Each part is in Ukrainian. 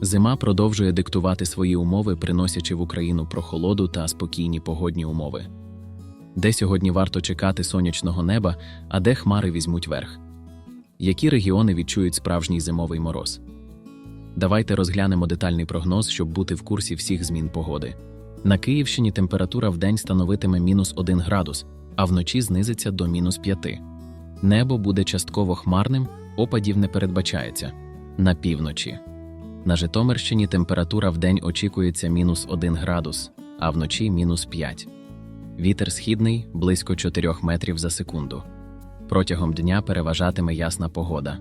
Зима продовжує диктувати свої умови, приносячи в Україну прохолоду та спокійні погодні умови. Де сьогодні варто чекати сонячного неба, а де хмари візьмуть верх? Які регіони відчують справжній зимовий мороз? Давайте розглянемо детальний прогноз, щоб бути в курсі всіх змін погоди. На Київщині температура вдень становитиме мінус 1 градус, а вночі знизиться до мінус 5. Небо буде частково хмарним, опадів не передбачається. На півночі. На Житомирщині температура вдень очікується мінус 1 градус, а вночі мінус 5. Вітер східний близько 4 метрів за секунду. Протягом дня переважатиме ясна погода.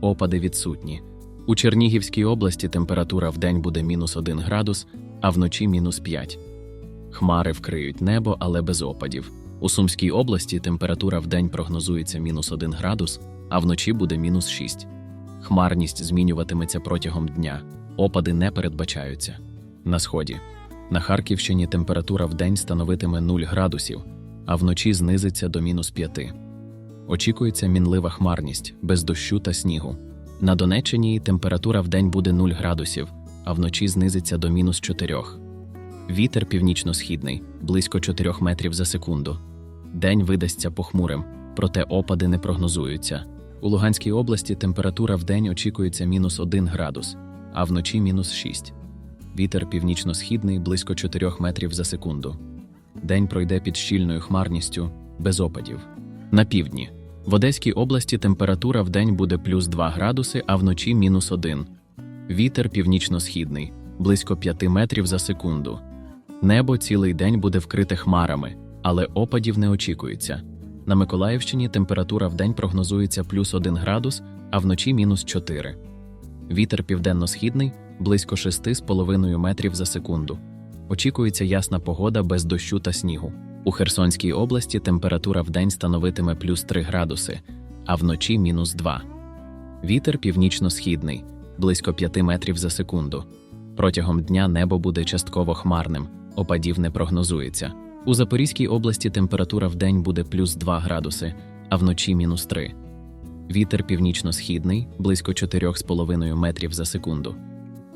Опади відсутні. У Чернігівській області температура вдень буде мінус 1 градус, а вночі мінус 5. Хмари вкриють небо, але без опадів. У Сумській області температура вдень прогнозується мінус 1 градус, а вночі буде мінус 6. Хмарність змінюватиметься протягом дня, опади не передбачаються. На сході. На Харківщині температура вдень становитиме 0 градусів, а вночі знизиться до мінус 5. Очікується мінлива хмарність, без дощу та снігу. На Донеччині температура вдень буде 0 градусів, а вночі знизиться до мінус 4. Вітер північно-східний, близько 4 метрів за секунду. День видасться похмурим, проте опади не прогнозуються. У Луганській області температура вдень очікується мінус 1 градус, а вночі мінус 6. Вітер північно-східний близько 4 метрів за секунду. День пройде під щільною хмарністю, без опадів. На півдні. В Одеській області температура вдень буде плюс 2 градуси, а вночі мінус 1. Вітер північно-східний, близько 5 метрів за секунду. Небо цілий день буде вкрите хмарами, але опадів не очікується. На Миколаївщині температура вдень прогнозується плюс 1 градус, а вночі мінус 4. Вітер південно-східний близько 6,5 метрів за секунду. Очікується ясна погода без дощу та снігу. У Херсонській області температура вдень становитиме плюс 3 градуси, а вночі мінус 2. Вітер північно-східний близько 5 метрів за секунду. Протягом дня небо буде частково хмарним, опадів не прогнозується. У Запорізькій області температура вдень буде плюс 2 градуси, а вночі мінус 3. Вітер північно-східний близько 4,5 метрів за секунду.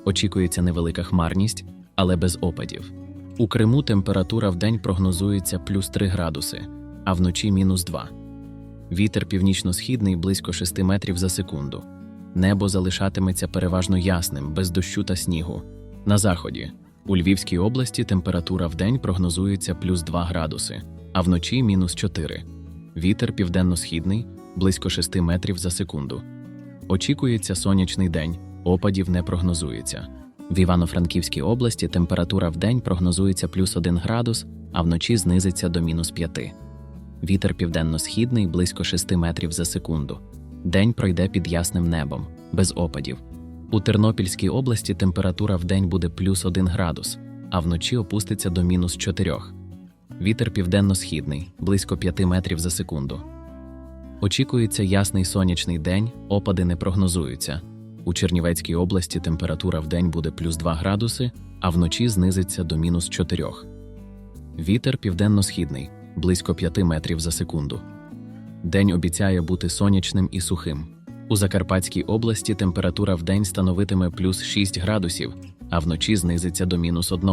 Очікується невелика хмарність, але без опадів. У Криму температура вдень прогнозується плюс 3 градуси, а вночі мінус 2. Вітер північно-східний близько 6 метрів за секунду. Небо залишатиметься переважно ясним, без дощу та снігу. На заході. У Львівській області температура вдень прогнозується плюс 2 градуси, а вночі мінус 4. Вітер південно-східний близько 6 метрів за секунду. Очікується сонячний день, опадів не прогнозується. В Івано-Франківській області температура вдень прогнозується плюс 1 градус, а вночі знизиться до мінус 5. Вітер південно-східний близько 6 метрів за секунду. День пройде під ясним небом, без опадів. У Тернопільській області температура вдень буде плюс 1 градус, а вночі опуститься до мінус 4. Вітер південно-східний близько 5 метрів за секунду. Очікується ясний сонячний день, опади не прогнозуються. У Чернівецькій області температура вдень буде плюс 2 градуси, а вночі знизиться до мінус 4. Вітер південно-східний близько 5 метрів за секунду. День обіцяє бути сонячним і сухим. У Закарпатській області температура вдень становитиме плюс 6 градусів, а вночі знизиться до мінус 1.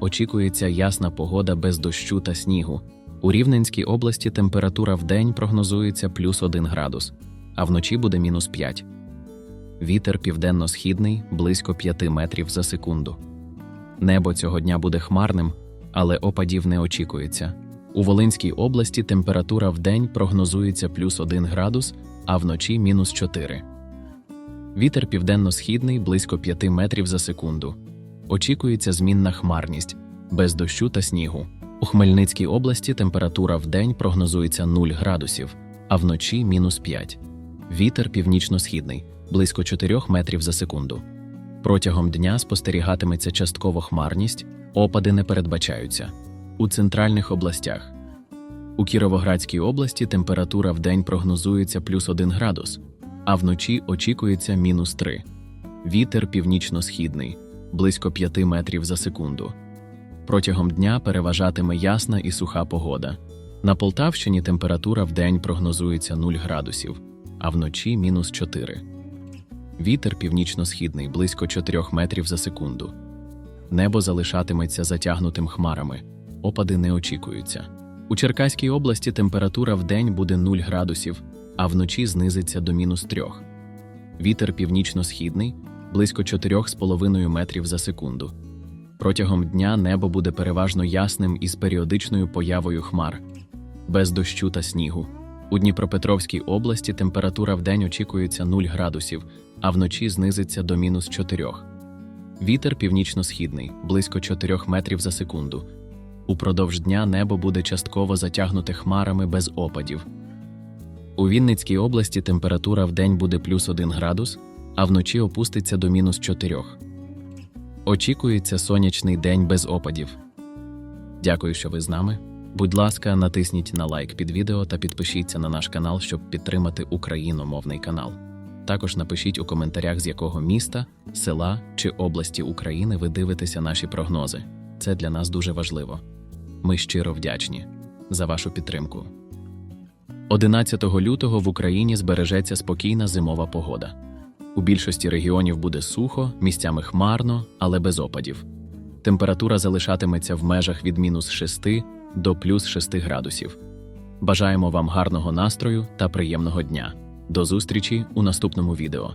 Очікується ясна погода без дощу та снігу. У Рівненській області температура вдень прогнозується плюс 1 градус, а вночі буде мінус 5. Вітер південно-східний близько 5 метрів за секунду. Небо цього дня буде хмарним, але опадів не очікується. У Волинській області температура вдень прогнозується плюс 1 градус, а вночі мінус 4. Вітер південно-східний близько 5 метрів за секунду. Очікується змінна хмарність, без дощу та снігу. У Хмельницькій області температура вдень прогнозується 0 градусів, а вночі мінус 5. Вітер північно-східний близько 4 метрів за секунду. Протягом дня спостерігатиметься частково хмарність, опади не передбачаються. У центральних областях. У Кіровоградській області температура вдень прогнозується плюс 1 градус, а вночі очікується мінус 3. Вітер північно-східний близько 5 метрів за секунду. Протягом дня переважатиме ясна і суха погода. На Полтавщині температура вдень прогнозується 0 градусів, а вночі мінус 4. Вітер північно-східний близько 4 метрів за секунду. Небо залишатиметься затягнутим хмарами. Опади не очікуються. У Черкаській області температура в день буде 0 градусів, а вночі знизиться до мінус 3. Вітер північно-східний близько 4,5 метрів за секунду. Протягом дня небо буде переважно ясним із періодичною появою хмар, без дощу та снігу. У Дніпропетровській області температура в день очікується 0 градусів, а вночі знизиться до мінус 4. Вітер північно-східний близько 4 метрів за секунду. Упродовж дня небо буде частково затягнуте хмарами без опадів. У Вінницькій області температура в день буде плюс 1 градус, а вночі опуститься до мінус 4. Очікується сонячний день без опадів. Дякую, що ви з нами. Будь ласка, натисніть на лайк під відео та підпишіться на наш канал, щоб підтримати україномовний канал. Також напишіть у коментарях, з якого міста, села чи області України ви дивитеся наші прогнози. Це для нас дуже важливо. Ми щиро вдячні за вашу підтримку. 11 лютого в Україні збережеться спокійна зимова погода. У більшості регіонів буде сухо, місцями хмарно, але без опадів. Температура залишатиметься в межах від мінус 6 до плюс 6 градусів. Бажаємо вам гарного настрою та приємного дня. До зустрічі у наступному відео.